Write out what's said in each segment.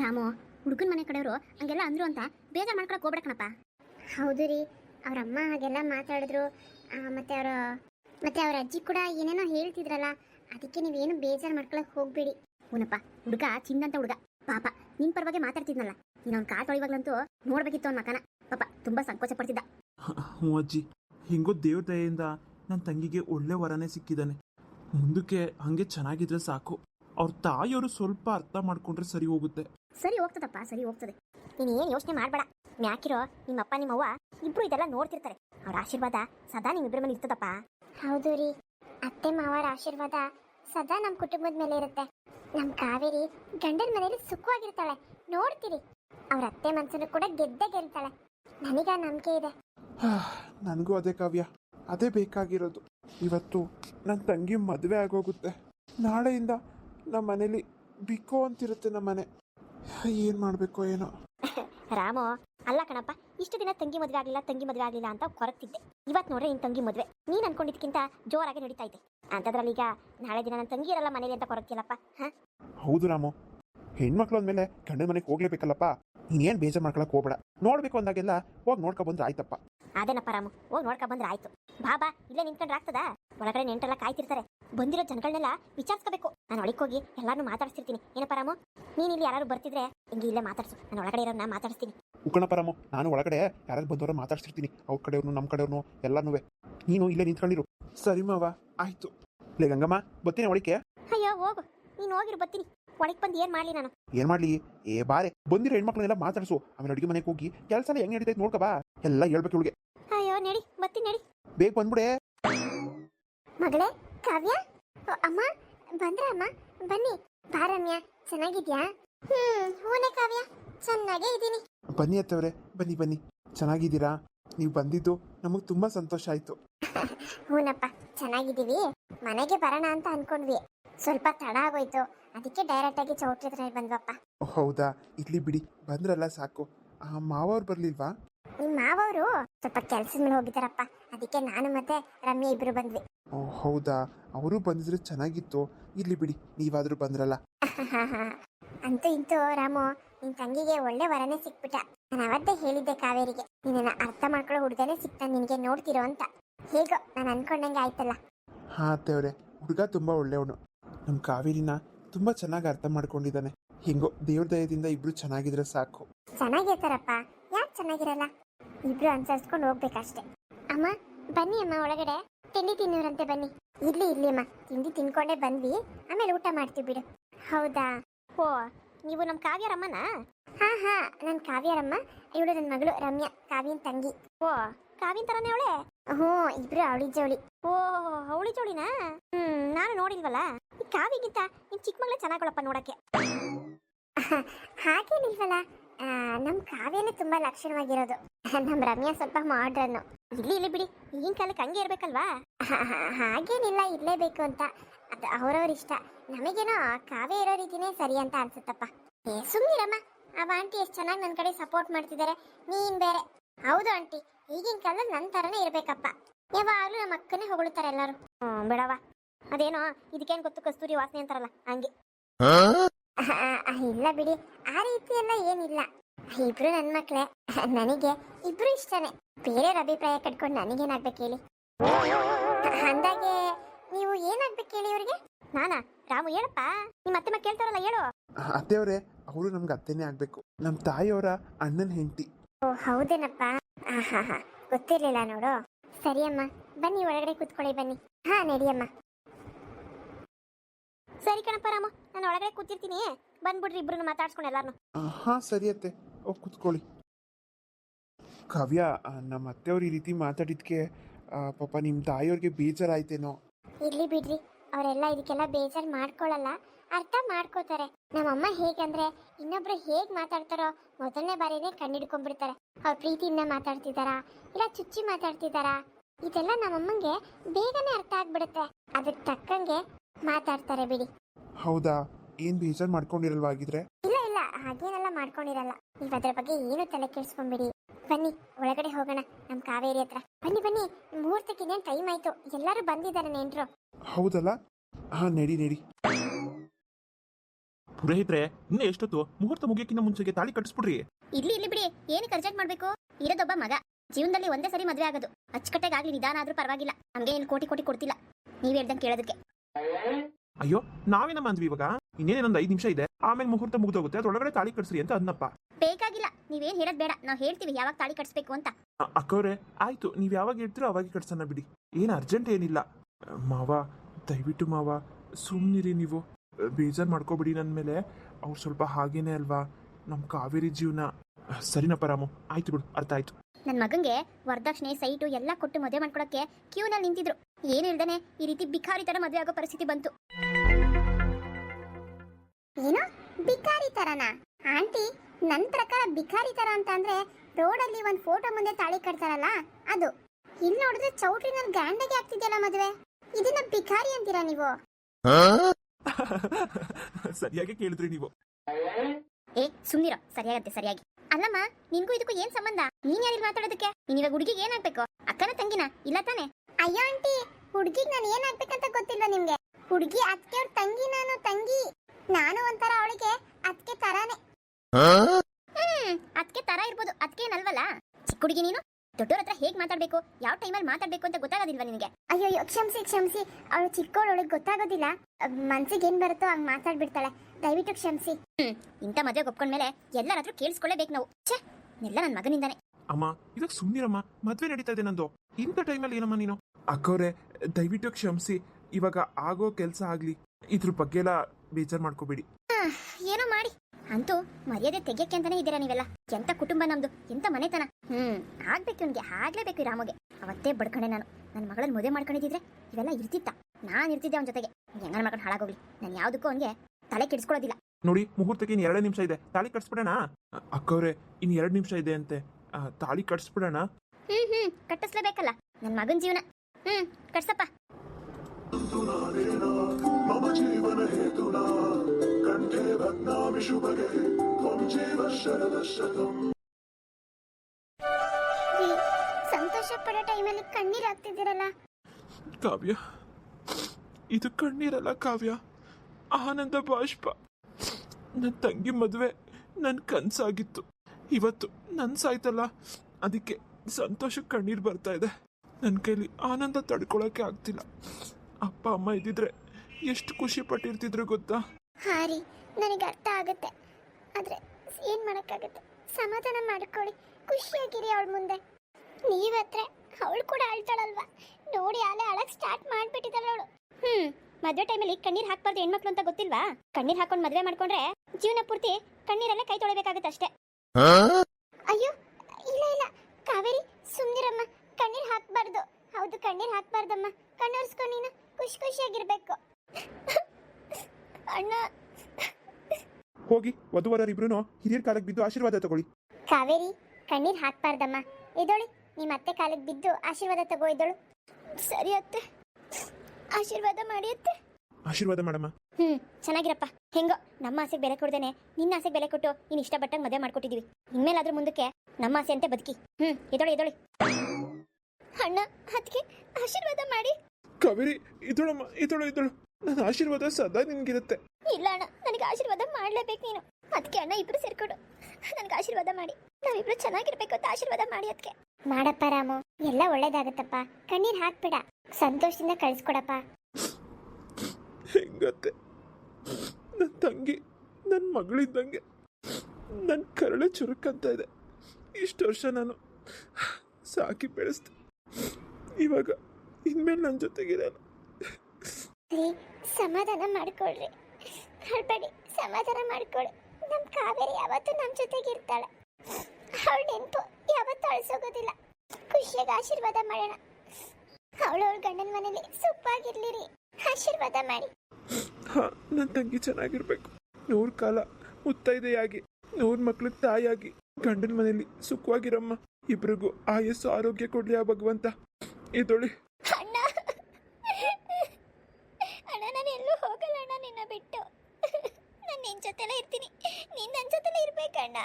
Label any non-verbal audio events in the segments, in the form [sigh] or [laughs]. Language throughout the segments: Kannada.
ರಾಮು ಹುಡುಗನ ಮನೆ ಕಡೆಯವರು ಹಂಗೆಲ್ಲ ಅಂದ್ರು ಅಂತ ಬೇಜಾರು ಮಾಡ್ಕೊಳಕ್ ಹೋಗ್ಬೇಡ ಕಣಪ್ಪ. ಹೌದು ರೀ ಅವ್ರ ಅಮ್ಮ ಹಾಗೆಲ್ಲ ಮಾತಾಡಿದ್ರು. ಮತ್ತೆ ಅವರ ಮತ್ತೆ ಅವ್ರ ಅಜ್ಜಿ ಕೂಡ ಏನೇನೋ ಹೇಳ್ತಿದ್ರಲ್ಲ ಅದಕ್ಕೆ ನೀವೇನು ಬೇಜಾರು ಮಾಡ್ಕೊಳಕ್ ಹೋಗ್ಬೇಡಿ. ಹೂನಪ್ಪ ಹುಡುಗ ಚಿನ್ನಂತ ಹುಡುಗ. ಪಾಪ ನಿನ್ ಪರವಾಗಿ ಮಾತಾಡ್ತಿದ್ನಲ್ಲ. ನೀನು ಅವ್ನ ಕಾಲ್ ತೊಳಿವಾಗ್ಲಂತೂ ನೋಡ್ಬೇಕಿತ್ತು ಅವ್ನ ಮಕನ ಪಾಪ ತುಂಬಾ ಸಂಕೋಚ ಪಡ್ತಿದ್ದ. ಹ್ಞೂ ಅಜ್ಜಿ ಹಿಂಗೋ ದೇವ್ರ ದಯೆಯಿಂದ ನನ್ನ ತಂಗಿಗೆ ಒಳ್ಳೆ ವರನೇ ಸಿಕ್ಕಿದ್ದಾನೆ ಮುಂದಕ್ಕೆ ಹಂಗೆ ಚೆನ್ನಾಗಿದ್ರೆ ಸಾಕು. ಅವ್ರ ತಾಯಿಯವರು ಸ್ವಲ್ಪ ಅರ್ಥ ಮಾಡ್ಕೊಂಡ್ರೆ ಸರಿ ಹೋಗುತ್ತೆ. ಸರಿ ಹೋಗ್ತದಪ್ಪ ಸರಿ ಹೋಗ್ತದೆ. ನೀನು ಏನು ಯೋಚನೆ ಮಾಡಬೇಡ. ಯಾಕಿರೋ ನಿಮ್ಮಪ್ಪ ನಿಮ್ಮವ್ವ ಇಬ್ರು ಇದೆಲ್ಲ ನೋಡ್ತಿರ್ತಾರೆ. ಅವ್ರ ಆಶೀರ್ವಾದ ಸದಾ ನಿಮ್ಮಿಬ್ಬರ ಮೇಲೆ ಇರ್ತದಪ್ಪ. ಹೌದು ರೀ. ಅತ್ತೆ ಮಾವರ ಆಶೀರ್ವಾದ ಸದಾ ನಮ್ಮ ಕುಟುಂಬದ ಮೇಲೆ ಇರುತ್ತೆ. ನಮ್ಮ ಕಾವೇರಿ ಗಂಡನ ಮನೆಯಲ್ಲಿ ಸುಖವಾಗಿರ್ತಾಳೆ. ನೋಡ್ತೀರಿ. ಅವ್ರ ಅತ್ತೆ ಮನ್ಸನ್ನು ಕೂಡ ಗೆದ್ದೇ ಗೆಲ್ತಾಳೆ. ನನಗ ನಂಬಿಕೆ ಇದೆ. ನನಗೂ ಅದೇ ಕಾವ್ಯ. ಅದೇ ಬೇಕಾಗಿರೋದು. ಇವತ್ತು ನನ್ನ ತಂಗಿ ಮದುವೆ ಆಗೋಗುತ್ತೆ. ನಾಳೆಯಿಂದ ನಮ್ಮ ಮನೇಲಿ ಬಿಕೋ ಅಂತಿರುತ್ತೆ ನಮ್ಮ ಮನೆ ಏನು ಮಾಡಬೇಕು ಏನೋ. ರಾಮು ಅಲ್ಲ ಕಣಪ್ಪ ಇಷ್ಟು ದಿನ ತಂಗಿ ಮದುವೆ ಆಗಲಿಲ್ಲ ತಂಗಿ ಮದುವೆ ಆಗಲಿಲ್ಲ ಅಂತ ಕೊರತಿದ್ದೆ ಇವತ್ತು ನೋಡ್ರೆ ನಿನ್ ತಂಗಿ ಮದುವೆ. ನೀನ್ ಅನ್ಕೊಂಡಿದ್ಕಿಂತ ಜೋರಾಗಿ ನಡೀತಾ ಇದೆ. ಅಂತದ್ರಲ್ಲಿ ಈಗ ನಾಳೆ ದಿನ ನನ್ನ ತಂಗಿ ಇರಲ್ಲ ಮನೇಲಿ ಅಂತ ಕೊರತಿಯಲ್ಲಪ್ಪ ಹೌದು ರಾಮು. ಹೆಣ್ಮಕ್ಳು ಅಂದ್ಮೇಲೆ ಗಂಡನ ಮನೆಗೆ ಹೋಗ್ಲೇಬೇಕಲ್ಲಪ್ಪ. ನೀನೇನು ಬೇಜಾರು ಮಾಡ್ಕೊಳಕ್ ಹೋಗ್ಬೇಡ. ನೋಡ್ಬೇಕು ಅಂದಾಗೆಲ್ಲ ಹೋಗಿ ನೋಡ್ಕೊ ಬಂದ್ರೆ ಆಯ್ತಪ್ಪ. ಅದೇನಪ್ಪ ರಾಮು ಹೋಗಿ ನೋಡ್ಕೊ ಬಂದ್ರೆ ಆಯ್ತು. ಬಾ ಬಾ ಇಲ್ಲೇ ನಿಂತ್ಕೊಂಡ್ರೆ ಆಗ್ತದಾ? ಒಳಗಡೆ ನೆಂಟೆಲ್ಲ ಕಾಯ್ತಿರ್ತಾರೆ. ಬಂದಿರೋ ಜನಗಳನ್ನೆಲ್ಲ ವಿಚಾರಿಸ್ಕೋಬೇಕು. ನಾನು ಒಳಗೆ ಹೋಗಿ ಎಲ್ಲಾರನ್ನೂ ಮಾತಾಡ್ಸಿರ್ತೀನಿ ಏನಪ್ಪ ರಾಮು ನೀನು ಇಲ್ಲಿ ಯಾರು ಬರ್ತಿದ್ರೆ ಹಿಂಗೆ ಇಲ್ಲೇ ಮಾತಾಡ್ಸು. ನಾನು ಒಳಗಡೆ ಇರೋನ್ನ ಮಾತಾಡಿಸ್ತೀನಿ. ಉಕ್ಕಣಪ್ಪ ರಾಮು ನಾನು ಒಳಗಡೆ ಯಾರು ಬಂದವರ ಮಾತಾಡ್ಸಿರ್ತೀನಿ ಅವ್ರ ಕಡೆಯವ್ರು ನಮ್ಮ ಕಡೆಯವ್ರು ಎಲ್ಲಾನು ನೀನು ಇಲ್ಲೇ ನಿಂತ್ಕೊಂಡಿರು. ಸರಿ ಮಾವ ಆಯ್ತು. ಲೇ ಗಂಗಮ್ಮ ಬತ್ತೀನಿ ಒಳಕ್ಕೆ ಅಯ್ಯೋ ಹೋಗು. ನೀನು ಹೋಗಿರು ಬರ್ತೀನಿ. ಒಳಗೆ ಬಂದು ಏನು ಮಾಡಲಿ ನಾನು? ಏನ್ ಮಾಡ್ಲಿ? ಏ ಬಾರೆ ಬಂದಿರೋ ಹೆಣ್ಮಕ್ಳನ್ನೆಲ್ಲ ಮಾತಾಡ್ಸು. ಆಮೇಲೆ ಅಡುಗೆ ಮನೆಗೆ ಹೋಗಿ ಕೆಲಸ ಎಲ್ಲ ಹೆಂಗ್ ನಡೀತೈತೆ ನೋಡ್ಕ ಬಾ. ಎಲ್ಲ ಹೇಳ್ಬೇಕು ಇವಳಿಗೆ. ಅಯ್ಯೋ ನಡಿ ಬರ್ತೀನಿ ನಡಿ. ಬೇಗ ಬಂದ್ಬಿಡೆ. ಮಗಳೇ ಕಾವ್ಯ? ಅಮ್ಮ ಬಂದ್ರ ಅಮ್ಮ? ಬನ್ನಿ. ಬಾರಮ್ಯ ಚೆನ್ನಾಗಿದ್ಯಾ? ಹ್ಮ್ ಹೂನೆ ಕಾವ್ಯ ಚೆನ್ನಾಗೇ ಇದ್ದೀನಿ. ಬನ್ನಿ ಅತ್ತವ್ರೆ ಬನ್ನಿ ಬನ್ನಿ. ಚೆನ್ನಾಗಿದ್ದೀರಾ? ನೀವು ಬಂದಿದ್ದು ನಮಗೆ ತುಂಬಾ ಸಂತೋಷ ಆಯ್ತು. [laughs] ಹೂನಪ್ಪ ಚೆನ್ನಾಗಿದ್ದೀವಿ. ಮನೆಗೆ ಬರೋಣ ಅಂತ ಅನ್ಕೊಂಡ್ವಿ. ಸ್ವಲ್ಪ ತಡ ಆಗೋಯ್ತು. ಅದಕ್ಕೆ ಡೈರೆಕ್ಟ್ ಆಗಿ ಚೌಟ್ರಿ ಹತ್ರ ಬಂದ್ವಪ್ಪ. ಹೌದಾ? ಇರ್ಲಿ ಬಿಡಿ. ಬಂದ್ರಲ್ಲ ಸಾಕು. ಆ ಮಾವವ್ರು ಬರ್ಲಿಲ್ವಾ? ನಿಮ್ಮ ಮಾವವರು ಸ್ವಲ್ಪ ಕೆಲ್ಸದ ಮೇಲೆ ಹೋಗಿದಾರಪ್ಪ ಅದಕ್ಕೆ ನಾನು ಮತ್ತೆ ರಮ್ಯ ಇಬ್ರು ಬಂದ್ವಿ. ಓ ಹೌದಾ? ಅವರು ಬಂದಿದ್ರೆ ಚೆನ್ನಾಗಿತ್ತು. ಇರ್ಲಿ ಬಿಡಿ ನೀವಾದ್ರೂ ಬಂದ್ರಲ್ಲ. [laughs] ಅಂತೂ ಇಂತೂ ರಾಮು ನಿನ್ ತಂಗಿಗೆ ಒಳ್ಳೆ ವರನೇ ಸಿಕ್ಬಿಟ್ಟ. ನಾನು ಅವತ್ತೇ ಹೇಳಿದ್ದೆ ಕಾವೇರಿಗೆ. ನಿನ್ನ ಅರ್ಥ ಮಾಡ್ಕೊಳ್ಳೋ ಹುಡುಗನೇ ಸಿಕ್ತಾನೆ ನಿನಗೆ ನೋಡ್ತಿರೋ ಅಂತ. ಹೇಗೋ ನಾನು ಅನ್ಕೊಂಡಂಗೆ ಆಯ್ತಲ್ಲ. ಹಾ ಅತ್ತವ್ರೆ ಹುಡುಗ ತುಂಬಾ ಒಳ್ಳೆಯವನು. ನಮ್ಮ ಕಾವೇರಿನ ತುಂಬಾ ಚೆನ್ನಾಗಿ ಅರ್ಥ ಮಾಡ್ಕೊಂಡಿದ್ದಾನೆ. ಹಿಂಗೋ ದೇವ್ರ ದಯದಿಂದ ಇಬ್ರು ಚೆನ್ನಾಗಿದ್ರೆ ಸಾಕು. ಚೆನ್ನಾಗಿರ್ತಾರಪ್ಪ ಚೆನ್ನಾಗಿರಲ್ಲ. ಇಬ್ರು ಅನ್ಸರ್ಸ್ಕೊಂಡು ಹೋಗ್ಬೇಕಷ್ಟೆ. ಅಮ್ಮ, ಬನ್ನಿ ಅಮ್ಮ ಒಳಗಡೆ. ತಿಂಡಿ ತಿನ್ನೋರಂತೆ ಬನ್ನಿ. ಇರ್ಲಿ ಇರ್ಲಿ ಅಮ್ಮ. ತಿಂಡಿ ತಿನ್ಕೊಂಡೇ ಬಂದ್ವಿ. ಆಮೇಲೆ ಊಟ ಮಾಡ್ತೀವಿ ಬಿಡು. ಹೌದಾ? ಓ, ನೀವು ನಮ್ಮ ಕಾವ್ಯರಮ್ಮನ? ಹಾ ಹಾ ನನ್ನ ಕಾವ್ಯರಮ್ಮ. ಇವಳು ನನ್ನ ಮಗಳು ರಮ್ಯಾ, ಕಾವ್ಯನ್ ತಂಗಿ. ಓ, ಕಾವ್ಯನ್ ತರನೇ ಅವಳೆ? ಹ್ಞೂ, ಇಬ್ರು ಅವಳಿ ಜೋಳಿ. ಓ, ಅವಳಿ ಜೋಳಿನಾ? ಹ್ಮ್, ನಾನು ನೋಡಿಲ್ವಲ್ಲ? ಈ ಕಾವ್ಯಗಿಂತ ನಿಮ್ ಚಿಕ್ಕ ಮಗಳೇ ಚೆನ್ನಾಗಳಪ್ಪ ನೋಡಕ್ಕೆ. [laughs] ಹಾಗೇನಿಲ್ವಲ್ಲ. ಆ, ನಮ್ ಕಾವ್ಯನೇ ತುಂಬಾ ಲಕ್ಷಣವಾಗಿರೋದು. ನಮ್ಮ ರಮ್ಯಾ ಸ್ವಲ್ಪ ಮಾಡ್ರನ್ನು. ಇಲ್ಲಿ ಇಲ್ಲಿ ಬಿಡಿ. ಈಗಿನ ಕಾಲಕ್ಕೆ ಹಂಗೆ ಇರ್ಬೇಕಲ್ವಾ? ಹಾಗೇನಿಲ್ಲ ಇರ್ಲೇಬೇಕು ಅಂತ. ಅದು ಅವ್ರವ್ರ ಇಷ್ಟ. ನಮಗೇನೋ ಕಾವ್ಯ ಇರೋ ರೀತಿನೇ ಸರಿ ಅಂತ ಅನ್ಸುತ್ತಪ್ಪ. ಏ ಸುಮ್ಮನಿರಮ್ಮ ಆ ಆಂಟಿ ಎಷ್ಟು ಚೆನ್ನಾಗಿ ನನ್ನ ಕಡೆ ಸಪೋರ್ಟ್ ಮಾಡ್ತಿದ್ದಾರೆ ನೀನ್ ಬೇರೆ. ಹೌದು ಆಂಟಿ. ಈಗಿನ ಕಾಲದಲ್ಲಿ ನನ್ನ ಥರನೇ ಇರಬೇಕಪ್ಪ. ಯಾವಾಗಲೂ ನಮ್ಮ ಅಕ್ಕನೇ ಹೊಗಳುತ್ತಾರೆ ಎಲ್ಲರೂ. ಹ್ಞೂ ಬಿಡವ ಅದೇನೋ ಇದಕ್ಕೇನು ಗೊತ್ತು ಕಸ್ತೂರಿ ವಾಸನೆ ಅಂತಾರಲ್ಲ ಹಂಗೆ. ಇಲ್ಲ ಬಿಡಿ. ಆ ರೀತಿ ಎಲ್ಲ ಏನಿಲ್ಲ. ಇಬ್ರು ನನ್ನ ಮಕ್ಳೇ. ನನಗೆ ಇಬ್ರು ಇಷ್ಟನೇ. ಬೇರೆಯವ್ರ ಅಭಿಪ್ರಾಯ ಕಟ್ಕೊಂಡು ನನಗೇನಾಗ್ಬೇಕು ಹೇಳಿ? ಅಂದಾಗೆ ನೀವು ಏನಾಗ್ಬೇಕು ಹೇಳಿ ಇವ್ರಿಗೆ? ನಾನಾ? ರಾಮು ಹೇಳಪ್ಪ. ನಿಮ್ಮ ಅತ್ತೆ ಮಕ್ಕ ಕೇಳ್ತಾರಲ್ಲ ಹೇಳು. ಅತ್ತೆಯವರೇ ಅವರು ನಮ್ಗೆ ಅತ್ತೆನೇ ಆಗ್ಬೇಕು. ನಮ್ಮ ತಾಯಿಯವರ ಅಣ್ಣನ ಹೆಂಡತಿ. ಓ ಹೌದೇನಪ್ಪ. ಹಾ ಹಾ ಗೊತ್ತಿರ್ಲಿಲ್ಲ ನೋಡು. ಸರಿ ಅಮ್ಮ ಬನ್ನಿ ಒಳಗಡೆ ಕೂತ್ಕೊಳ್ಳಿ ಬನ್ನಿ. ಹಾ ನಡಿಯಮ್ಮ ಸರಿ ಕಣಪ್ಪ ರಾಮ ನಾನು ಒಳಗಡೆ ಕೂತಿರ್ತೀನಿ. ಬಂದ್ಬಿಡ್ರಿ ಇಬ್ರು ಮಾತಾಡ್ಸ್ಕೊಂಡು ಎಲ್ಲಾರು ಹಾ ಸರಿ ಅತ್ತೆ. ಓ ಕುತ್ಕೊಳ್ಳಿ. ಕಾವ್ಯ ನಮ್ಮ ಅತ್ತೆಯವ್ರು ಈ ರೀತಿ ಮಾತಾಡಿದ್ಕೆ ಪಾಪ ನಿಮ್ಮ ತಾಯಿಯವ್ರಿಗೆ ಬೇಜಾರಾಯ್ತೇನೋ. ಇರ್ಲಿ ಬಿಡ್ರಿ ಅವರೆಲ್ಲ ಇದಕ್ಕೆಲ್ಲ ಬೇಜಾರು ಮಾಡ್ಕೊಳ್ಳಲ್ಲ ಅರ್ಥ ಮಾಡ್ಕೋತಾರೆ. ನಮ್ಮಮ್ಮ ಹೇಗಂದ್ರೆ ಇನ್ನೊಬ್ರು ಹೇಗ್ ಮಾತಾಡ್ತಾರೋ ಮೊದಲನೇ ಬಾರಿನೇ ಕಣ್ಣಿಡ್ಕೊಂಡ್ಬಿಡ್ತಾರೆ. ಅವ್ರ ಪ್ರೀತಿಯಿಂದ ಮಾತಾಡ್ತಿದಾರಾ ಇಲ್ಲ ಚುಚ್ಚಿ ಮಾತಾಡ್ತಿದಾರಾ ಇದೆಲ್ಲ ನಮ್ಮಮ್ಮಂಗೆ ಬೇಗನೆ ಅರ್ಥ ಆಗ್ಬಿಡುತ್ತೆ. ಅದಕ್ಕೆ ತಕ್ಕಂಗೆ ಮಾತಾಡ್ತಾರೆ ಬಿಡಿ. ಹೌದಾ? ಏನ್ ಬೇಜಾರ್ ಮಾಡ್ಕೊಂಡಿರಲ್ವಾ ಆಗಿದ್ರೆ ಇಲ್ಲ ಇಲ್ಲ ಹಾಗೇನೆಲ್ಲ ಮಾಡ್ಕೊಂಡಿರಲ್ಲ. ನೀವು ಅದ್ರ ಬಗ್ಗೆ ಏನು ತಲೆ ಕೆಡಿಸ್ಕೊಂಬಿಡಿ. ಬನ್ನಿ ಒಳಗಡೆ ಹೋಗೋಣ ನಮ್ ಕಾವೇರಿ ಹತ್ರ. ಬನ್ನಿ ಬನ್ನಿ ಮುಹೂರ್ತಕ್ಕೆ ಇನ್ನೇನ್ ಟೈಮ್ ಆಯ್ತು? ಎಲ್ಲರೂ ಬಂದಿದ್ದಾರೆ ನೆಂಟ್ರು. ಹೌದಲ್ಲ? ಹಾ ನಡಿ ನಡಿ. ಪುರೋಹಿತ್ರೆ ಇನ್ನೂ ಎಷ್ಟೊತ್ತು? ಮುಹೂರ್ತ ಮುಗಿಯಕ್ಕಿಂತ ಮುಂಚೆಗೆ ತಾಳಿ ಕಟ್ಟಿಸ್ಬಿಡ್ರಿ ಇಲ್ಲಿ ಇಲ್ಲಿ ಬಿಡಿ. ಏನಕ್ಕೆ ಅರ್ಜೆಂಟ್ ಮಾಡ್ಬೇಕು? ಇರೋದೊಬ್ಬ ಮಗ. ಜೀವನದಲ್ಲಿ ಒಂದೇ ಸರಿ ಮದ್ವೆ ಆಗೋದು. ಅಚ್ಚುಕಟ್ಟಾಗಿ ನಿಧಾನ ಆದ್ರೂ ಪರವಾಗಿಲ್ಲ. ನಮ್ಗೆ ಏನು ಕೋಟಿ ಕೋಟಿ ಕೊಡ್ತಿಲ್ಲ. ನೀವ್ ಹೇಳ್ದಂಗೆ ಕೇಳೋದಕ್ಕೆ. ಅಯ್ಯೋ ನಾವೇನಮ್ಮ ಅಂದ್ವಿ ಇವಾಗ? ಇನ್ನೇನೊಂದು ಐದು ನಿಮಿಷ ಇದೆ. ಆಮೇಲೆ ಮುಹೂರ್ತ ಮುಗ್ದೋಗುತ್ತೆ. ಅದ್ರೊಳಗಡೆ ತಾಳಿ ಕಟ್ಸ್ರಿ ಅಂತ ಅದನ್ನಪ್ಪ ಬೇಕಾಗಿಲ್ಲ. ನೀವೇನ್ ಹೇಳೋದ್ ಬೇಡ. ನಾವು ಹೇಳ್ತೀವಿ ಯಾವಾಗ ತಾಳಿ ಕಟ್ಸ್ಬೇಕು ಅಂತ. ಅಕ್ಕವ್ರೆ ಆಯ್ತು. ನೀವ್ ಯಾವಾಗ ಹೇಳ್ತೀರೋ ಅವಾಗ ಕಟ್ಸೋಣ ಬಿಡಿ. ಏನ್ ಅರ್ಜೆಂಟ್ ಏನಿಲ್ಲ. ಮಾವ ದಯವಿಟ್ಟು ಮಾವ ಸುಮ್ಮನಿರಿ ನೀವು. ಬೇಜಾರ್ ಮಾಡ್ಕೋಬಿಡಿ ನನ್ನ ಮೇಲೆ ಅವ್ರು ಸ್ವಲ್ಪ ಹಾಗೇನೆ ಅಲ್ವಾ? ನಮ್ಮ ಕಾವೇರಿ ಜೀವನ. ಸರಿನಪ್ಪ ರಾಮು. ಆಯ್ತು ಬಿಡು. ಅರ್ಥ ಆಯ್ತು. ನನ್ನ ಮಗಂಗೆ ವರದಕ್ಷಿಣೆ ಸೈಟು ಎಲ್ಲಾ ಕೊಟ್ಟು ಮದುವೆ ಮಾಡ್ಕೊಳಕ್ಕೆ ಕ್ಯೂನಲ್ಲಿ ನಿಂತಿದ್ರು. ಏನ್ ಹೇಳ್ದಾನೆ? ಈ ರೀತಿ ಬಿಕಾರಿ ತರ ಮದುವೆ ಆಗೋ ಪರಿಸ್ಥಿತಿ ಬಂತು. ಏನು? ಬಿಕಾರಿ ತರನಾ ಆಂಟಿ ನನ್ ಪ್ರಕಾರ ಬಿಕಾರಿ ತರ ಅಂತ ಅಂದ್ರೆ ರೋಡಲ್ಲಿ ಒಂದ್ ಫೋಟೋ ಮುಂದೆ ತಾಳಿ ಕಟ್ತಾರಲ್ಲ ಅದು. ಇಲ್ಲಿ ನೋಡಿದ್ರೆ ಚೌಟ್ರಿನಲ್ಲಿ ಗ್ರ್ಯಾಂಡಾಗಿ ಆಗ್ತಿದೆಯಲ್ಲ ಮದುವೆ. ಇದನ್ನ ಬಿಕಾರಿ ಅಂತೀರಾ ನೀವು? [laughs] ಸರಿಯಾಗಿ ಕೇಳಿದ್ರಿ ನೀವು. ಏ ಸುಮ್ನಿರೋ. ಸರಿಯಾಗತ್ತೆ ಸರಿಯಾಗಿ. ಅಲ್ಲಮ್ಮ ನಿನ್ಗೂ ಇದಕ್ಕೂ ಏನ್ ಸಂಬಂಧ? ನೀನ್ ಯಾರಿಲ್ ಮಾತಾಡೋದಕ್ಕೆ? ನೀನ್ ಇವಾಗ ಹುಡುಗಿಗೆ ಏನಾಗ್ಬೇಕು ಅಕ್ಕನ ತಂಗಿನ? ಇಲ್ಲ ತಾನೆ? ಅಯ್ಯೋ ಆಂಟಿ! ಹುಡುಗಿಗೆ ನಾನು ಏನಾಗ್ಬೇಕಂತ ಗೊತ್ತಿಲ್ಲ ನಿಮ್ಗೆ. ಹುಡುಗಿ ಅದಕ್ಕೆ ಅವ್ರ ತಂಗಿ ನಾನು ತಂಗಿ. ನಾನು ಒಂಥರ ಅವಳಿಗೆ ಅದಕ್ಕೆ ತರಾನೆ. ಹ್ಮ್ ಅದಕ್ಕೆ ತರ ಇರ್ಬೋದು ಅದಕ್ಕೆ ಏನಲ್ವಲ್ಲ? ಚಿಕ್ಕ ಹುಡುಗಿ ನೀನು? ದೊಡ್ಡವ್ರ ಹತ್ರ ಹೇಗ್ ಮಾತಾಡ್ಬೇಕು? ಯಾವ ಟೈಮಲ್ಲಿ ಮಾತಾಡ್ಬೇಕು ಅಂತ ಗೊತ್ತಾಗೋದಿಲ್ವಾ ನಿನಗೆ? ಅಯ್ಯೋ ಅಯ್ಯೋ ಕ್ಷಮಿಸಿ ಕ್ಷಮಿಸಿ. ಅವಳು ಚಿಕ್ಕವಳು ಅವಳಿಗೆ ಗೊತ್ತಾಗೋದಿಲ್ಲ. ಮನ್ಸಿಗೆ ಏನ್ ಬರುತ್ತೋ ಹಂಗ್ ಮಾತಾಡ್ಬಿಡ್ತಾಳೆ. ದಯವಿಟ್ಟು ಕ್ಷಮಿಸಿ. ಹ್ಮ್ ಇಂಥ ಮದುವೆ ಒಪ್ಕೊಂಡ್ಮೇಲೆ ಮೇಲೆ ಹತ್ರ ಕೇಳಿಸ್ಕೊಳ್ಳೇಬೇಕು ನಾವು. ಛೇ ಎಲ್ಲ ನನ್ನ ಮಗನಿಂದಾನೆ. ಅಮ್ಮ ಇದಕ್ಕೆ ಸುಮ್ಮನಿರಮ್ಮ ಮದ್ವೆ ನಡೀತಾ ಇದೆ ನಂದು. ಇಂಥ ಟೈಮಲ್ಲಿ ಏನಮ್ಮ ನೀನು? ಅಕ್ಕವ್ರೆ ದಯವಿಟ್ಟು ಕ್ಷಮಿಸಿ. ಇವಾಗ ಆಗೋ ಕೆಲಸ ಆಗ್ಲಿ. ಇದ್ರ ಬಗ್ಗೆ ಎಲ್ಲ ಬೇಜಾರು ಮಾಡ್ಕೋಬೇಡಿ. ಏನೋ ಮಾಡಿ. ಅಂತೂ ಮರ್ಯಾದೆ ತೆಗಿಯಕ್ಕೆ ಅಂತಾನೆ ಇದ್ದೀರಾ ನೀವೆಲ್ಲ? ಎಂತ ಕುಟುಂಬ ನಮ್ದು? ಎಂತ ಮನೆತನ? ಹ್ಮ್ ಆಗ್ಬೇಕು ಇವನ್ಗೆ ಆಗ್ಲೇಬೇಕು ಈ ರಾಮಗೆ. ಅವತ್ತೇ ಬಡ್ಕಣೆ ನಾನು. ನನ್ನ ಮಗಳನ್ನ ಮದುವೆ ಮಾಡ್ಕೊಂಡಿದ್ರೆ ಇವೆಲ್ಲ ಇರ್ತಿತ್ತ? ನಾನ್ ಇರ್ತಿದ್ದೆ ಅವನ ಜೊತೆಗೆ. ಹೆಂಗನ ಮಾಡ್ಕೊಂಡು ಹಾಳಾಗೋಗ್ಲಿ. ನಾನು ಯಾವ್ದಕ್ಕೂ ಅವನಿಗೆ ತಲೆ ಕೆಡಿಸ್ಕೊಳ್ಳೋದಿಲ್ಲ ನೋಡಿ ಮುಹೂರ್ತಕ್ಕೆ ಇನ್ನು ಎರಡು ನಿಮಿಷ ಇದೆ. ತಾಳಿ ಕಟ್ಸ್ಬಿಡೋಣ? ಅಕ್ಕವ್ರೆ ಇನ್ನು ಎರಡು ನಿಮಿಷ ಇದೆ ಅಂತೆ. ತಾಳಿ ಕಟ್ಸ್ಬಿಡೋಣ? ಹ್ಮ್ ಹ್ಮ್ ಕಟ್ಟಿಸ್ಲೇಬೇಕಲ್ಲ. ನನ್ನ ಮಗನ ಜೀವನ. ಹ್ಮ್ ಕಟ್ಸಪ್ಪ मम जीवन हेतुना कण्ठे बध्नामि शुभगे त्वं जीव शरदशतम् ರೀ, ಸಂತೋಷ ಪಡೋ ಟೈಮಲ್ಲಿ ಕಣ್ಣೀರ್ ಆಗ್ತಿದ್ದೀರಲ್ಲ ಕಾವ್ಯ ಇದು ಕಣ್ಣೀರಲ್ಲ ಕಾವ್ಯ ಆನಂದ ಬಾಷ್ಪ ನನ್ನ ತಂಗಿ ಮದುವೆ ನನ್ನ ಕನ್ಸಾಗಿತ್ತು ಇವತ್ತು ನನ್ನ ಸಾಯ್ತಲ್ಲ ಅದಕ್ಕೆ ಸಂತೋಷಕ್ಕೆ ಕಣ್ಣೀರು ಬರ್ತಾ ಇದೆ ನನ್ನ ಕೈಲಿ ಆನಂದ ತಡ್ಕೊಳಕ್ಕೆ ಆಗ್ತಿಲ್ಲ. ಅಪ್ಪ ಅಮ್ಮ ಇದ್ದಿದ್ರೆ ಎಷ್ಟು ಖುಷಿ ಪಟ್ಟಿರ್ತಿದ್ರು ಗೊತ್ತಾ? ಹಾ ರೀ ನನಗೆ ಅರ್ಥ ಆಗುತ್ತೆ. ಆದ್ರೆ ಏನು ಮಾಡೋಕ್ಕಾಗುತ್ತೆ? ಸಮಾಧಾನ ಮಾಡ್ಕೊಳ್ಳಿ. ಖುಷಿಯಾಗಿರಿ ಅವಳ ಮುಂದೆ. ನೀವತ್ರ ಅವಳು ಕೂಡ ಅಳ್ತಾಳಲ್ವಾ? ನೋಡಿ ಅಲ್ಲೇ ಅಳಕ್ ಸ್ಟಾರ್ಟ್ ಮಾಡ್ಬಿಟ್ಟಿದ್ದಾಳೆ ಅವಳು. ಹ್ಮ್ ಮದುವೆ ಟೈಮಲ್ಲಿ ಕಣ್ಣೀರ್ ಹಾಕ್ಬಾರ್ದು ಹೆಣ್ಮಕ್ಳು ಅಂತ ಗೊತ್ತಿಲ್ವಾ? ಕಣ್ಣೀರು ಹಾಕೊಂಡು ಮದುವೆ ಮಾಡ್ಕೊಂಡ್ರೆ ಜೀವನ ಪೂರ್ತಿ ಕಣ್ಣೀರಲ್ಲೇ ಕೈ ತೊಳಿಬೇಕಾಗತ್ತೆ ಅಷ್ಟೇ. ಅಯ್ಯೋ ಇಲ್ಲ ಇಲ್ಲ. ಕಾವೇರಿ ಸುಮ್ನಿರಮ್ಮ. ಕಣ್ಣೀರ್ ಹಾಕ್ಬಾರ್ದು. ಹೌದು ಕಣ್ಣೀರ್ ಹಾಕ್ಬಾರ್ದಮ್ಮ. ಕಣ್ಣೊರ್ಸ್ಕೊ ನೀನು. ಖುಷಿ ಖುಷಿಯಾಗಿರ್ಬೇಕು. ಅಣ್ಣ. ಹೋಗಿ ವಧುವರರಿಬ್ರು ಹಿರಿಯರ ಕಾಲಕ್ಕೆ ಬಿದ್ದು ಆಶೀರ್ವಾದ ತಗೊಳ್ಳಿ. ಕಾವೇರಿ ಕಣ್ಣೀರ್ ಹಾಕ್ಬಾರ್ದಮ್ಮ. ಇದೊಳಿ ನಿಮ್ಮ ಅತ್ತೆ ಕಾಲಕ್ಕೆ ಬಿದ್ದು ಆಶೀರ್ವಾದ ತಗೋ ಇದ್ದಳು. ಸರಿ ಅತ್ತೆ. ಆಶೀರ್ವಾದ ಮಾಡಿ ಅತ್ತೆ. ಆಶೀರ್ವಾದ ಮಾಡಮ್ಮ. ಹ್ಮ್ ಚೆನ್ನಾಗಿರಪ್ಪ. ಹೆಂಗೋ ನಮ್ಮ ಆಸೆಗೆ ಬೆಲೆ ಕೊಡ್ದೇನೆ ನಿನ್ನ ಆಸೆಗೆ ಬೆಲೆ ಕೊಟ್ಟು ನೀನ್ ಇಷ್ಟಪಟ್ಟಂಗೆ ಮದುವೆ ಮಾಡ್ಕೊಟ್ಟಿದೀವಿ. ಇನ್ಮೇಲಾದ್ರೂ ಮುಂದಕ್ಕೆ ನಮ್ಮ ಆಸೆ ಅಂತೆ ಬದುಕಿ. ಹ್ಮ್ ಇದೊಳಿ ಇದೊಳಿ ಅಣ್ಣ ಅದಕ್ಕೆ ಆಶೀರ್ವಾದ ಮಾಡಿ. ಕವಿರಿ ಇದಳಮ್ಮ ಇದಳು ಇದಳು ನನ್ನ ಆಶೀರ್ವಾದ ಸದಾ ನಿನ್ಗಿರುತ್ತೆ ಇಲ್ಲ ಅಣ್ಣ ನನಗೆ ಆಶೀರ್ವಾದ ಮಾಡ್ಲೇಬೇಕು ನೀನು. ಅದಕ್ಕೆ ಅಣ್ಣ ಇಬ್ರು ಸೇರ್ಕೊಡು. ನನಗೆ ಆಶೀರ್ವಾದ ಮಾಡಿ. ನಾವಿಬ್ರು ಚೆನ್ನಾಗಿರ್ಬೇಕು ಅಂತ ಆಶೀರ್ವಾದ ಮಾಡಿ ಅದಕ್ಕೆ ಮಾಡಪ್ಪ ರಾಮು ಎಲ್ಲ ಒಳ್ಳೇದಾಗತ್ತಪ್ಪ. ಕಣ್ಣೀರ್ ಹಾಕ್ಬೇಡ. ಸಂತೋಷದಿಂದ ಕಳಿಸ್ಕೊಡಪ್ಪ. ಹೆಂಗತ್ತೆ? ನನ್ನ ತಂಗಿ ನನ್ನ ಮಗಳಿದ್ದಂಗೆ ನನ್ನ ಕರಳೆ ಚುರುಕಂತ ಇದೆ. ಇಷ್ಟು ವರ್ಷ ನಾನು ಸಾಕಿ ಬೆಳೆಸ್ದೆ. ಇವಾಗ ಇನ್ಮೇಲೆ ನನ್ನ ಜೊತೆಗಿರಲ್ಲ. ರೀ ಸಮಾಧಾನ ಮಾಡ್ಕೊಳ್ರಿ. ಅಳ್ಬೇಡಿ ಸಮಾಧಾನ ಮಾಡ್ಕೊಳ್ಳಿ ನಮ್ಮ ಕಾವೇರಿ ಯಾವತ್ತೂ ನಮ್ಮ ಜೊತೆಗೆ ಇರ್ತಾಳೆ ಅವಳ ನೆನಪು ಯಾವತ್ತು ಅಳಿಸೋಗೋದಿಲ್ಲ. ಖುಷಿಯಾಗಿ ಆಶೀರ್ವಾದ ಮಾಡೋಣ. ಅವಳು ಅವಳ ಗಂಡನ ಮನೇಲಿ ಸುಪ್ಪಾಗಿರ್ಲಿರಿ. ಆಶೀರ್ವಾದ ಮಾಡಿ. ಹಾ ನನ್ನ ತಂಗಿ ಚೆನ್ನಾಗಿರ್ಬೇಕು. ನೂರು ಕಾಲ ಮುತ್ತೈದೆಯಾಗಿ ನೂರು ಮಕ್ಳ ತಾಯಿಯಾಗಿ ಗಂಡನ ಮನೇಲಿ ಸುಖವಾಗಿರಮ್ಮ. ಇಬ್ರಿಗೂ ಆಯಸ್ಸು ಆರೋಗ್ಯ ಕೊಡ್ಲಿ ಆ ಭಗವಂತ. ಇದೊಳಿ ಅಣ್ಣ. ಅಣ್ಣ ನಾನು ಎಲ್ಲೂ ಹೋಗಲ್ಲ ಅಣ್ಣ ನಿನ್ನ ಬಿಟ್ಟು. ನಾನು ನಿನ್ನ ಜೊತೆಲೇ ಇರ್ತೀನಿ. ನೀನು ನನ್ನ ಜೊತೆಲೇ ಇರ್ಬೇಕಣ್ಣ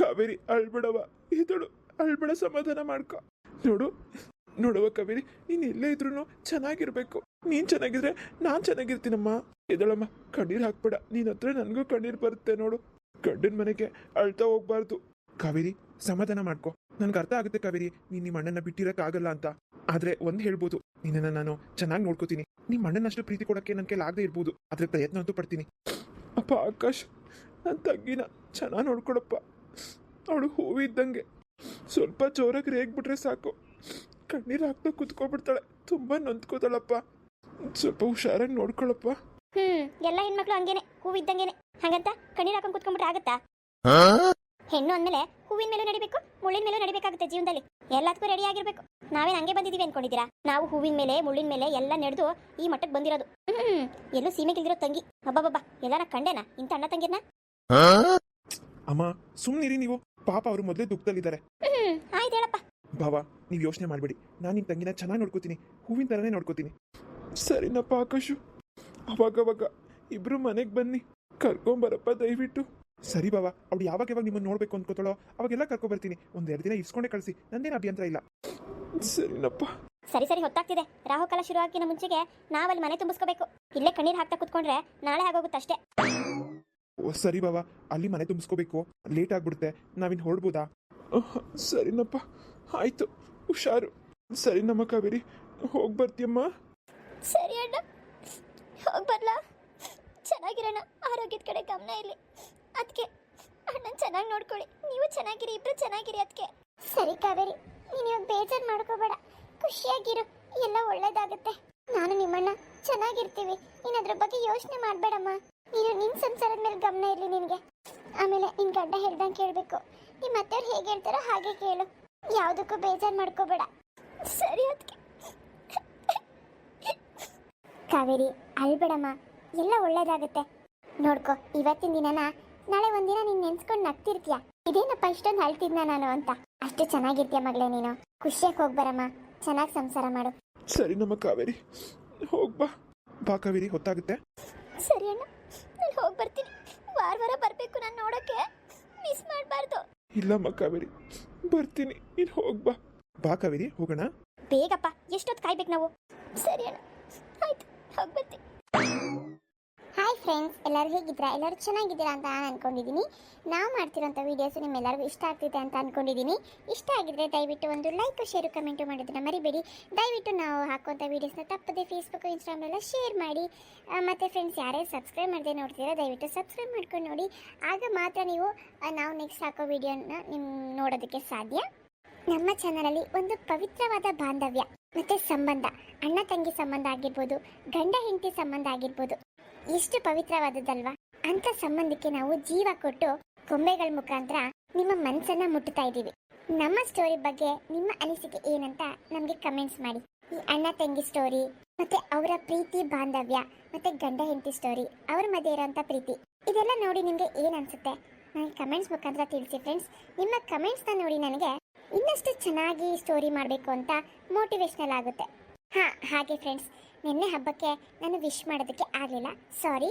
ಕಾವೇರಿ ಅಳ್ಬಿಡವ ಇದಳು ಅಳ್ಬಿಡ ಸಮಾಧಾನ ಮಾಡ್ಕೊ. ನೋಡು ನೋಡುವ ಕಾವೇರಿ ನೀನು ಎಲ್ಲೇ ಇದ್ರೂ ಚೆನ್ನಾಗಿರ್ಬೇಕು. ನೀನ್ ಚೆನ್ನಾಗಿದ್ರೆ ನಾನ್ ಚೆನ್ನಾಗಿರ್ತೀನಮ್ಮ. ಇದಳಮ್ಮ ಕಣ್ಣೀರ್ ಹಾಕ್ಬೇಡ. ನೀನ್ ಹತ್ರ ನನಗೂ ಕಣ್ಣೀರ್ ಬರುತ್ತೆ ನೋಡು. ಗಂಡನ ಮನೆಗೆ ಅಳ್ತಾ ಹೋಗ್ಬಾರ್ದು. ಕಾವೇರಿ ಸಮಾಧಾನ ಮಾಡ್ಕೊ. ನನ್ಗೆ ಅರ್ಥ ಆಗುತ್ತೆ ಕಾವೇರಿ. ನೀನ್ ನಿಮ್ಮ ಅಣ್ಣನ ಬಿಟ್ಟಿರಕ್ಕಾಗಲ್ಲ ಅಂತ. ಆದ್ರೆ ಒಂದು ಹೇಳ್ಬೋದು. ನಿನ್ನನ್ನ ನಾನು ಚೆನ್ನಾಗಿ ನೋಡ್ಕೋತೀನಿ. ನಿಮ್ಮ ಅಣ್ಣನಷ್ಟು ಪ್ರೀತಿ ಕೊಡಕ್ಕೆ ನನ್ನ ಕೈಲಿ ಆಗದೆ ಇರ್ಬೋದು. ಆದ್ರೆ ಪ್ರಯತ್ನ ಅಂತೂ ಪಡ್ತೀನಿ. ಅಪ್ಪ ಆಕಾಶ್ ನನ್ನ ತಗ್ಗಿನ ಚೆನ್ನಾಗಿ ನೋಡ್ಕೊಳಪ್ಪ. ಅವಳು ಹೂವಿದ್ದಂಗೆ. ಸ್ವಲ್ಪ ಜೋರಾಗಿ ರೇಗ್ಬಿಟ್ರೆ ಸಾಕು. ಕಣ್ಣೀರು ಹಾಕ್ತಾ ಕುತ್ಕೊಬಿಡ್ತಾಳೆ. ತುಂಬಾ ನೊಂದ್ಕೋತಾಳಪ್ಪ. ಸ್ವಲ್ಪ ಹುಷಾರಾಗಿ ನೋಡ್ಕೊಳಪ್ಪ. ಹ್ಮ್ ಎಲ್ಲ ಹೆಣ್ಮಕ್ಳು ಹಂಗೇನೆ. ಹೂವಿದ್ದಂಗೆನೆ. ಹಂಗಂತ ಕಣ್ಣೀರ್ ಹಾಕೊಂಡ್ ಕುತ್ಕೊಂಡ್ಬಿಟ್ರೆ ಆಗತ್ತಾ? ಹೆಣ್ಣು ಅಂದಮೇಲೆ ಹೂವಿನ ಮೇಲೂ ನಡಿಬೇಕು ಮುಳ್ಳಿನ ಮೇಲೂ ನಡಿಬೇಕಾಗುತ್ತೆ ಜೀವನದಲ್ಲಿ. ಎಲ್ಲದಕ್ಕೂ ರೆಡಿ ಆಗಿರ್ಬೇಕು. ನಾವೇನ್ ಹಂಗೆ ಬಂದಿದೀವಿ ಅನ್ಕೊಂಡಿದ್ದೀರಾ? ನಾವು ಹೂವಿನ ಮೇಲೆ ಮುಳ್ಳಿನ ಮೇಲೆ ಎಲ್ಲ ನಡೆದು ಈ ಮಟ್ಟಕ್ಕೆ ಬಂದಿರೋದು. ಹ್ಮ್ ಎಲ್ಲೂ ಸೀಮೆಗಿಲ್ದಿರೋ ತಂಗಿ. ಅಬ್ಬಬ್ಬಬ್ಬ ಎಲ್ಲಾರ ಕಂಡೇನಾ? ಇಂಥ ಅಣ್ಣ ತಂಗಿರ್ನ? ಅಮ್ಮ ಸುಮ್ಮನಿರಿ ನೀವು. ಪಾಪ ಅವರು ಮೊದಲೇ ದುಃಖದಲ್ಲಿದ್ದಾರೆ. ಹ್ಮ್ ಆಯ್ತು ಹೇಳಪ್ಪ. ಭಾವ ನೀವು ಯೋಚನೆ ಮಾಡಬೇಡಿ. ನಾನು ನಿಮ್ಮ ತಂಗಿನ ಚೆನ್ನಾಗಿ ನೋಡ್ಕೋತೀನಿ. ಹೂವಿನ ಥರನೇ ನೋಡ್ಕೋತೀನಿ. ಸರಿನಪ್ಪ ಆಕಾಶು. ಅವಾಗ ಇಬ್ರು ಮನೆಗೆ ಬನ್ನಿ. ಕರ್ಕೊಂಬರಪ್ಪ ದಯವಿಟ್ಟು. ಸರಿ ಬಾವ ಅವಳು ಯಾವಾಗ ಯಾವಾಗ ನಿಮ್ಮನ್ನು ನೋಡ್ಬೇಕು ಅನ್ಕೋತಾಳೋ ಅವಾಗೆಲ್ಲ ಕರ್ಕೊಬರ್ತೀನಿ. ಒಂದೆರಡು ದಿನ ಇಸ್ಕೊಂಡೆ ಕಳಿಸಿ ನಂದೇನು ಅಭ್ಯಂತರ ಇಲ್ಲ. ಸರಿನಪ್ಪ. ಸರಿ ಸರಿ ಹೊತ್ತಾಗ್ತಿದೆ. ರಾಹುಕಾಲ ಶುರು ಆಗಿನ ಮುಂಚೆಗೆ ನಾವಲ್ಲಿ ಮನೆ ತುಂಬಿಸ್ಕೋಬೇಕು. ಇಲ್ಲೇ ಕಣ್ಣೀರ್ ಹಾಕ್ತಾ ಕುತ್ಕೊಂಡ್ರೆ ನಾಳೆ ಆಗೋಗುತ್ತೆ ಅಷ್ಟೇ. ಓ ಸರಿ ಬಾವ ಅಲ್ಲಿ ಮನೆ ತುಂಬಿಸ್ಕೋಬೇಕು. ಲೇಟ್ ಆಗ್ಬಿಡುತ್ತೆ ನಾವಿನ್ ಹೊರಡ್ಬೋದಾ? ಸರಿನಪ್ಪ. ಆಯ್ತು ಹುಷಾರು. ಸರಿ ನಮ್ಮ ಕಾವೇರಿ ಹೋಗಿ ಬರ್ತೀಯಮ್ಮ. ಸರಿ ಅಣ್ಣ. ಹೋಗ್ಬರ್ಲಾ ಚೆನ್ನಾಗಿರೋಣ ಆರೋಗ್ಯದ ಕಡೆ ಗಮನ ಇರಲಿ. ಅದಕ್ಕೆ ಅಣ್ಣನ ಚೆನ್ನಾಗಿ ನೋಡ್ಕೊಳ್ಳಿ. ನೀವು ಚೆನ್ನಾಗಿರಿ, ಇಬ್ರು ಚೆನ್ನಾಗಿರಿ ಅದಕ್ಕೆ ಸರಿ ಕಾವೇರಿ, ನೀನು ಇವಾಗ ಬೇಜಾರು ಮಾಡ್ಕೋಬೇಡ. ಖುಷಿಯಾಗಿರು, ಎಲ್ಲ ಒಳ್ಳೇದಾಗುತ್ತೆ. ನಾನು ನಿಮ್ಮಣ್ಣ, ಚೆನ್ನಾಗಿರ್ತೀವಿ. ನೀನು ಅದ್ರ ಬಗ್ಗೆ ಯೋಚನೆ ಮಾಡಬೇಡಮ್ಮ. ನೀನು ನಿನ್ನ ಸಂಸಾರದ ಮೇಲೆ ಗಮನ ಇರಲಿ ನಿನಗೆ. ಆಮೇಲೆ ನಿನ್ನ ಗಂಡ ಹೇಳ್ದಂಗೆ ಕೇಳಬೇಕು. ನಿಮ್ಮ ಅತ್ತೆಯವ್ರು ಹೇಗೆ ಹೇಳ್ತಾರೋ ಹಾಗೆ ಕೇಳು. ಯಾವುದಕ್ಕೂ ಬೇಜಾರು ಮಾಡ್ಕೋಬೇಡ. ಸರಿ ಅದಕ್ಕೆ ಕಾವೇರಿ ಅಳ್ಬೇಡಮ್ಮ ಎಲ್ಲ ಒಳ್ಳೇದಾಗುತ್ತೆ. ನೋಡ್ಕೊ, ಇವತ್ತಿನ ದಿನನ ನಾಳೆ ಒಂದಿನ ನೀನ್ ನೆನ್ಸ್ಕೊಂಡು ನಗ್ತಿರ್ತೀಯ? ಇದೇನಪ್ಪ ಇಷ್ಟೊಂದು ಅಳ್ತಿದ್ನ ನಾನು ಅಂತ? ಅಷ್ಟು ಚೆನ್ನಾಗಿರ್ತೀಯ ಮಗಳೇ ನೀನು. ಖುಷಿಯಾಗಿ ಹೋಗ್ಬರಮ್ಮ ಚೆನ್ನಾಗಿ ಸಂಸಾರ ಮಾಡು. ಸರಿ ನಮ್ಮ ಕಾವೇರಿ ಹೋಗ್ಬಾ ಬಾ. ಕಾವೇರಿ ಹೊತ್ತಾಗುತ್ತೆ. ಸರಿ ಅಣ್ಣ ನಾನು ಹೋಗಿ ಬರ್ತೀನಿ. ವಾರ ವಾರ ಬರಬೇಕು ನಾನು ನೋಡೋಕ್ಕೆ ಮಿಸ್ ಮಾಡಬಾರ್ದು. ಇಲ್ಲಮ್ಮ ಕಾವೇರಿ ಬರ್ತೀನಿ. ನೀನು ಹೋಗ್ಬಾ ಬಾ. ಕಾವೇರಿ ಹೋಗೋಣ. ಬೇಗಪ್ಪ ಎಷ್ಟೊತ್ತು ಕಾಯ್ಬೇಕು ನಾವು? ಸರಿ ಅಣ್ಣ. ಆಯ್ತು ಹೋಗಿ ಬರ್ತೀನಿ. ಫ್ರೆಂಡ್ಸ್ ಎಲ್ಲರೂ ಹೇಗಿದ್ದೀರಾ? ಎಲ್ಲರೂ ಚೆನ್ನಾಗಿದ್ದೀರಾ ಅಂತ ನಾನು ಅಂದ್ಕೊಂಡಿದ್ದೀನಿ ನಾವು ಮಾಡ್ತಿರೋಂಥ ವೀಡಿಯೋಸ್ ನಿಮ್ಮೆಲ್ಲರಿಗೂ ಇಷ್ಟ ಆಗ್ತಿದೆ ಅಂತ ಅನ್ಕೊಂಡಿದ್ದೀನಿ. ಇಷ್ಟ ಆಗಿದ್ರೆ ದಯವಿಟ್ಟು ಒಂದು ಲೈಕ್ ಶೇರು ಕಮೆಂಟು ಮಾಡೋದನ್ನ ಮರಿಬೇಡಿ. ದಯವಿಟ್ಟು ನಾವು ಹಾಕುವಂಥ ವೀಡಿಯೋಸ್ನ ತಪ್ಪದೆ ಫೇಸ್ಬುಕ್ ಇನ್ಸ್ಟಾಗ್ರಾಮೆಲ್ಲ ಶೇರ್ ಮಾಡಿ. ಮತ್ತೆ ಫ್ರೆಂಡ್ಸ್ ಯಾರೇ ಸಬ್ಸ್ಕ್ರೈಬ್ ಮಾಡದೆ ನೋಡ್ತೀರಾ ದಯವಿಟ್ಟು ಸಬ್ಸ್ಕ್ರೈಬ್ ಮಾಡ್ಕೊಂಡು ನೋಡಿ. ಆಗ ಮಾತ್ರ ನೀವು ನಾವು ನೆಕ್ಸ್ಟ್ ಹಾಕೋ ವೀಡಿಯೋನ ನಿಮ್ಮ ನೋಡೋದಕ್ಕೆ ಸಾಧ್ಯ. ನಮ್ಮ ಚಾನಲಲ್ಲಿ ಒಂದು ಪವಿತ್ರವಾದ ಬಾಂಧವ್ಯ ಮತ್ತು ಸಂಬಂಧ. ಅಣ್ಣ, ತಂಗಿ ಸಂಬಂಧ ಆಗಿರ್ಬೋದು, ಗಂಡ, ಹೆಂಡತಿ ಸಂಬಂಧ ಆಗಿರ್ಬೋದು. ಎಷ್ಟು ಪವಿತ್ರವಾದದ್ದಲ್ವಾ? ಅಂತ ಸಂಬಂಧಕ್ಕೆ ನಾವು ಜೀವ ಕೊಟ್ಟು ಕೊಂಬೆಗಳ ಮುಖಾಂತರ ನಿಮ್ಮ ಮನಸ್ಸನ್ನ ಮುಟ್ಟುತ್ತಾ ಇದ್ದೀವಿ. ನಮ್ಮ ಸ್ಟೋರಿ ಬಗ್ಗೆ ನಿಮ್ಮ ಅನಿಸಿಕೆ ಏನಂತ ನಮಗೆ ಕಮೆಂಟ್ಸ್ ಮಾಡಿ. ಈ ಅಣ್ಣ ತಂಗಿ ಸ್ಟೋರಿ ಮತ್ತೆ ಅವರ ಪ್ರೀತಿ, ಬಾಂಧವ್ಯ, ಮತ್ತೆ ಗಂಡ ಹೆಂಡತಿ ಸ್ಟೋರಿ ಅವ್ರ ಮಧ್ಯೆ ಇರೋಂಥ ಪ್ರೀತಿ, ಇದೆಲ್ಲ ನೋಡಿ ನಿಮಗೆ ಏನ್ ಅನ್ಸುತ್ತೆ? ನನಗೆ ಕಮೆಂಟ್ಸ್ ಮುಖಾಂತರ ತಿಳಿಸಿ ಫ್ರೆಂಡ್ಸ್ ನಿಮ್ಮ ಕಮೆಂಟ್ಸ್ನ ನೋಡಿ ನನಗೆ ಇನ್ನಷ್ಟು ಚೆನ್ನಾಗಿ ಸ್ಟೋರಿ ಮಾಡಬೇಕು ಅಂತ ಮೋಟಿವೇಶ್ನಲ್ ಆಗುತ್ತೆ. ಹಾಂ, ಹಾಗೆ ಫ್ರೆಂಡ್ಸ್ ನಿನ್ನೆ ಹಬ್ಬಕ್ಕೆ ನಾನು ವಿಶ್ ಮಾಡೋದಕ್ಕೆ ಆಗಲಿಲ್ಲ. ಸಾರಿ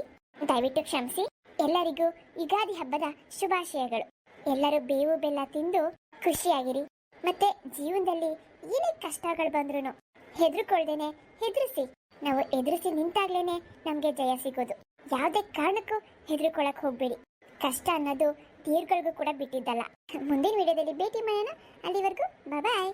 ದಯವಿಟ್ಟು ಕ್ಷಮಿಸಿ. ಎಲ್ಲರಿಗೂ ಯುಗಾದಿ ಹಬ್ಬದ ಶುಭಾಶಯಗಳು. ಎಲ್ಲರೂ ಬೇವು ಬೆಲ್ಲ ತಿಂದು ಖುಷಿಯಾಗಿರಿ. ಮತ್ತೆ ಜೀವನದಲ್ಲಿ ಏನೇ ಕಷ್ಟಗಳು ಬಂದ್ರೂ ಹೆದರ್ಕೊಳ್ದೇನೆ ಹೆದರಿಸಿ. ನಾವು ಎದುರಿಸಿ ನಿಂತಾಗ್ಲೇನೆ ನಮಗೆ ಜಯ ಸಿಗೋದು. ಯಾವುದೇ ಕಾರಣಕ್ಕೂ ಹೆದರ್ಕೊಳಕ್ ಹೋಗ್ಬೇಡಿ. ಕಷ್ಟ ಅನ್ನೋದು ತೀರ್ಗಳಿಗೂ ಕೂಡ ಬಿಟ್ಟಿದ್ದಲ್ಲ. ಮುಂದಿನ ವಿಡಿಯೋದಲ್ಲಿ ಭೇಟಿ ಮಾಡೋಣ. ಅಲ್ಲಿವರೆಗೂ ಬಾಯ್